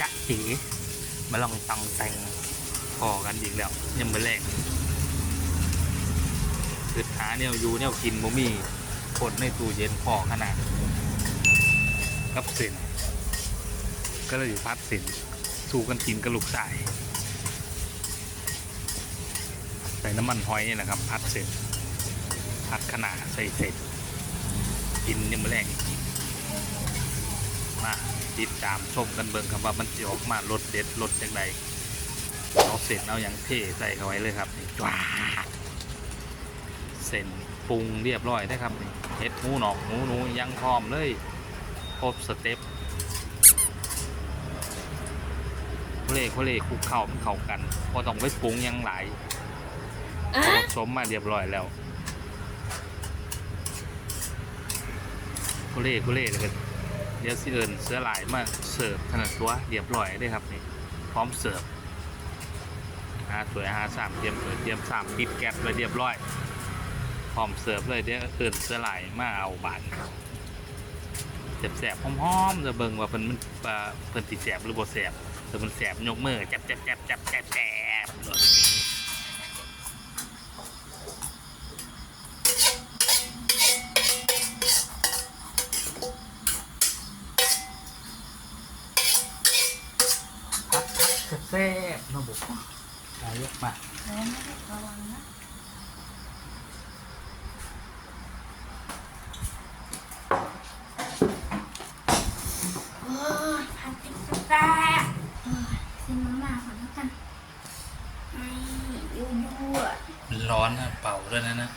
จะเอ๋มาลองตังแต่งพอกันอีกแล้วยังไม่แรกคือหาเนี่ยอยู่เนี่ยกินบ่มีคนในตู้เย็นพอขนาดกับส้นก็เลยอยู่พัดส้นสู้กันกินกับลูกสายใส่น้ำมันหอยนี่แหละครับ พัดเสร็จพัดขนาดใส่เสร็จกินยังไม่แรง มาติดตามชมกันเบิ่งครับว่ามันจะออกมารสเด็ดรสจังไดเอาเสร็จเอาอย่างเทใส่เข้าไว้เลยครับนี่จ้าดเส้นปรุงเรียบร้อยได้ครับนี่เฮ็ดหมูหนอกหมูหนูยังพร้อมเลยครบสเต็ปโคเล่โคเล่คลุกเข้ามันเข้ากันพอต้องไปปรุงหยังหลายอะผสมมาเรียบร้อยแล้วโคเล่โคเล่เลยกัน เดี๋ยวสิเอิญเสื้อลายมาเสิร์ฟขนาดตัวเรียบร้อยได้ครับนี่พร้อมเสิร์ฟหาสวยหาสามเตรียมสวยเตรียมสามปิดแก๊สไว้เรียบร้อย พร้อมเสิร์ฟเลยเดี๋ยวเอิญเสื้อลายมาเอาบานแสบๆหอมๆจะเบิ่งว่าเพิ่นมันปลาเพิ่นติแสบหรือบ่แสบแต่มันแสบยกมือจับจับจับจับจับจับเลย พักพัก แซ่บๆนะบุกนายกมาระวังนะโอ้ยผัดเป็นแซ่บๆเออซื้อมาม่าก่อนแล้วกันไม่ยั่วยั่วมันร้อนนะเป่าด้วยนะนะ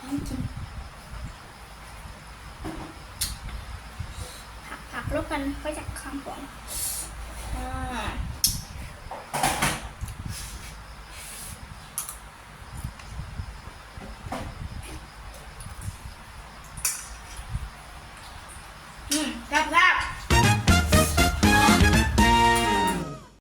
ให้กินผักผักแล้วกันก็จะข้างก่อน